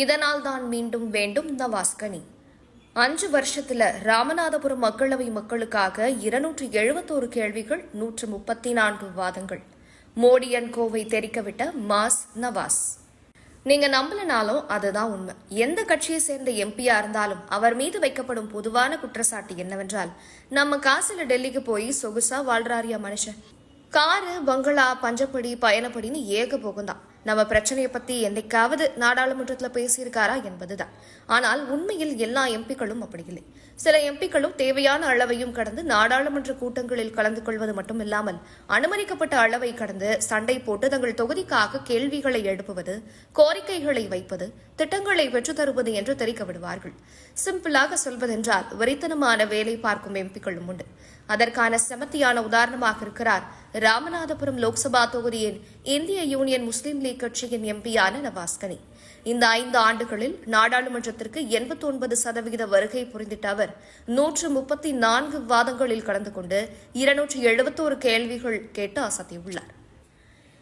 இதனால் தான் மீண்டும் வேண்டும் நவாஸ்கனி. அஞ்சு வருஷத்துல ராமநாதபுரம் மக்களவை மக்களுக்காக இருநூற்று எழுபத்தோரு கேள்விகள் நூற்று முப்பத்தி நான்கு வாதங்கள். மோடியன் கோவை தெரிக்கவிட்ட மாஸ் நவாஸ். நீங்க நம்பலனாலும் அதுதான் உண்மை. எந்த கட்சியை சேர்ந்த எம்பியா இருந்தாலும் அவர் மீது வைக்கப்படும் பொதுவான குற்றச்சாட்டு என்னவென்றால் நம்ம காசுல டெல்லிக்கு போய் சொகுசா வாழ்றாரியா மனுஷன்? காரு பங்களா பஞ்சப்படி பயணப்படின்னு ஏக போகும்தான் நம்ம பிரச்சனையை பத்தி என்னைக்காவது நாடாளுமன்றத்தில் பேசியிருக்காரா என்பதுதான். ஆனால் உண்மையில் எல்லா எம்பிக்களும் அப்படி இல்லை. சில எம்பிக்களும் தேவையான அளவையும் கடந்து நாடாளுமன்ற கூட்டங்களில் கலந்து கொள்வது மட்டுமில்லாமல் அனுமதிக்கப்பட்ட அளவை கடந்து சண்டை போட்டு தங்கள் தொகுதிக்காக கேள்விகளை எழுப்புவது கோரிக்கைகளை வைப்பது திட்டங்களை பெற்று தருவது என்று தெரிவிக்க விடுவார்கள். சிம்பிளாக சொல்வதென்றால் வெறித்தனமான வேலை பார்க்கும் எம்பிக்களும் உண்டு. அதற்கான செமத்தியான உதாரணமாக இருக்கிறார் ராமநாதபுரம் லோக்சபா தொகுதியின் இந்திய யூனியன் முஸ்லீம் லீக் கட்சியின் எம்பியான நவாஸ்கனி. இந்த ஐந்து ஆண்டுகளில் நாடாளுமன்றத்திற்கு எண்பத்தி ஒன்பது சதவிகித வருகை புரிந்திட்ட அவர் நூற்று முப்பத்தி நான்கு வாதங்களில் கலந்து கொண்டு இருநூற்று எழுபத்தோரு கேள்விகள் கேட்டு அசத்தியுள்ளார்.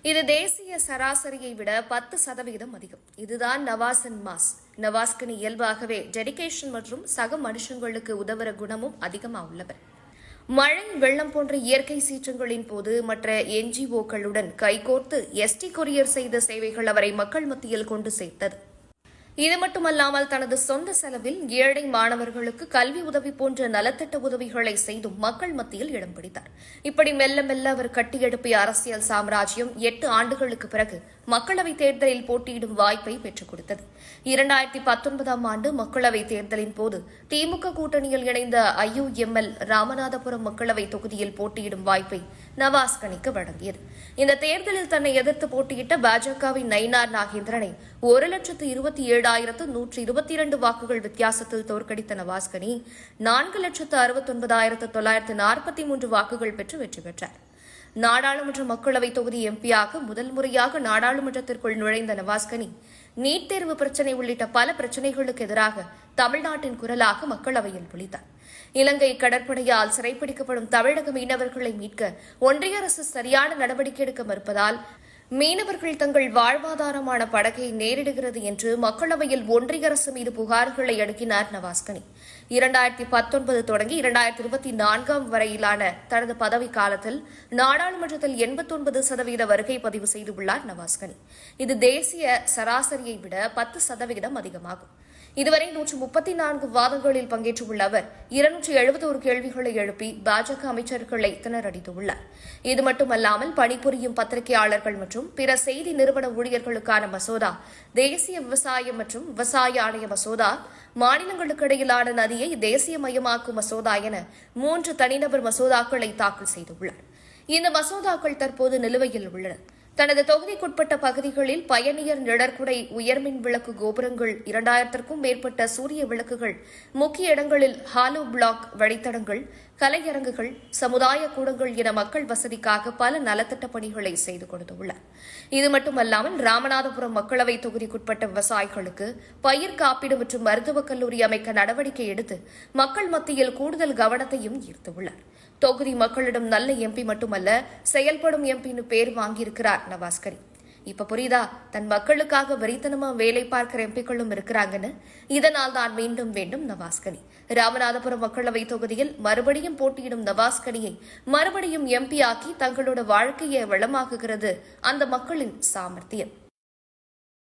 இது தேசிய சராசரியை விட பத்து சதவிகிதம் அதிகம். இதுதான் நவாசன் மாஸ். நவாஸ்கனி இயல்பாகவே டெடிகேஷன் மற்றும் சக மனுஷங்களுக்கு உதவுற குணமும் அதிகமாக உள்ளவர். மழை வெள்ளம் போன்ற இயற்கை சீற்றங்களின் போது மற்ற என்ஜிஓக்களுடன் கைகோர்த்து எஸ்டி கொரியர் செய்த சேவைகள் அவரை மக்கள் மத்தியில் கொண்டு சேர்த்தது. இது மட்டுமல்லாமல் தனது சொந்த செலவில் ஏழை மாணவர்களுக்கு கல்வி உதவி போன்ற நலத்திட்ட உதவிகளை செய்தும் மக்கள் மத்தியில் இடம் பிடித்தார். இப்படி மெல்ல மெல்ல அவர் கட்டியெழுப்பிய அரசியல் சாம்ராஜ்யம் எட்டு ஆண்டுகளுக்கு பிறகு மக்களவைத் தேர்தலில் போட்டியிடும் வாய்ப்பை பெற்றுக் கொடுத்தது. இரண்டாயிரத்தி பத்தொன்பதாம் ஆண்டு மக்களவைத் தேர்தலின் போது திமுக கூட்டணியில் இணைந்த ஐயுஎம்எல் ராமநாதபுரம் மக்களவைத் தொகுதியில் போட்டியிடும் வாய்ப்பை நவாஸ் கனிக்கு வழங்கியது. இந்த தேர்தலில் தன்னை எதிர்த்து போட்டியிட்ட பாஜகவின் நயினார் நாகேந்திரனை ஒரு லட்சத்து இருபத்தி ஏழாயிரத்து நூற்றி இருபத்தி இரண்டு வாக்குகள் வித்தியாசத்தில் தோற்கடித்த நவாஸ்கனி நான்கு லட்சத்து அறுபத்தொன்பதாயிரத்து தொள்ளாயிரத்து நாற்பத்தி மூன்று வாக்குகள் பெற்று வெற்றி பெற்றார். நாடாளுமன்ற மக்களவை தொகுதி எம்பியாக முதல் முறையாக நாடாளுமன்றத்திற்குள் நுழைந்த நவாஸ்கனி நீட் தேர்வு பிரச்சினை உள்ளிட்ட பல பிரச்சினைகளுக்கு எதிராக தமிழ்நாட்டின் குரலாக மக்களவையில் ஒழித்தார் இலங்கை கடற்படையால் சிறைப்பிடிக்கப்படும் தமிழக மீனவர்களை மீட்க ஒன்றிய அரசு சரியான நடவடிக்கை எடுக்க மறுப்பதால் மீனவர்கள் தங்கள் வாழ்வாதாரமான படகை நேரிடுகிறது என்று மக்களவையில் ஒன்றிய அரசு மீது புகார்களை அடுக்கினார் நவாஸ்கனி. இரண்டாயிரத்தி பத்தொன்பது தொடங்கி இரண்டாயிரத்தி இருபத்தி நான்காம் வரையிலான தனது பதவி காலத்தில் நாடாளுமன்றத்தில் எண்பத்தொன்பது சதவீத வருகை பதிவு செய்துள்ளார் நவாஸ்கனி. இது தேசிய சராசரியை விட பத்து சதவிகிதம் அதிகமாகும். இதுவரை நூற்று முப்பத்தி நான்கு வாதங்களில் பங்கேற்றுள்ள அவர் இருநூற்றி எழுபத்தோரு கேள்விகளை எழுப்பி பாஜக அமைச்சர்களை திணறடித்துள்ளார். இது மட்டுமல்லாமல் பணிபுரியும் பத்திரிகையாளர்கள் மற்றும் பிற செய்தி நிறுவன ஊழியர்களுக்கான மசோதா தேசிய விவசாயம் மற்றும் விவசாய ஆணைய மசோதா மாநிலங்களுக்கு இடையிலான நதியை தேசியமயமாக்கும் மசோதா என மூன்று தனிநபர் மசோதாக்களை தாக்கல் செய்துள்ளார். இந்த மசோதாக்கள் தற்போது நிலுவையில் உள்ளன. தனது தொகுதிக்குட்பட்ட பகுதிகளில் பயணியர் நிழற்குடை உயர்மின் விளக்கு கோபுரங்கள் இரண்டாயிரத்திற்கும் மேற்பட்ட சூரிய விளக்குகள் முக்கிய இடங்களில் ஹாலோ பிளாக் வழித்தடங்கள் கலையரங்குகள் சமுதாய கூடங்கள் என மக்கள் வசதிக்காக பல நலத்திட்ட பணிகளை செய்து கொடுத்துள்ளார் இது மட்டுமல்லாமல் ராமநாதபுரம் மக்களவை தொகுதிக்குட்பட்ட விவசாயிகளுக்கு பயிர் காப்பீடு மற்றும் மருத்துவக் கல்லூரி அமைக்க நடவடிக்கை எடுத்து மக்கள் மத்தியில் கூடுதல் கவனத்தையும் ஈர்த்துள்ளார் தொகுதி மக்களிடம் நல்ல எம்பி மட்டுமல்ல செயல்படும் எம்பின்னு பேர் வாங்கியிருக்கிறார். நவாஸ்கரி இப்ப புரியுதா? தன் மக்களுக்காக வெறித்தனமா வேலை பார்க்கிற எம்பிக்களும் இருக்கிறாங்கன்னு. இதனால் தான் மீண்டும் வேண்டும் நவாஸ்கனி. ராமநாதபுரம் மக்களவை தொகுதியில் மறுபடியும் போட்டியிடும் நவாஸ்கனியை மறுபடியும் எம்பி ஆக்கி தங்களோட வாழ்க்கையை வளமாக்குகிறது அந்த மக்களின் சாமர்த்தியம்.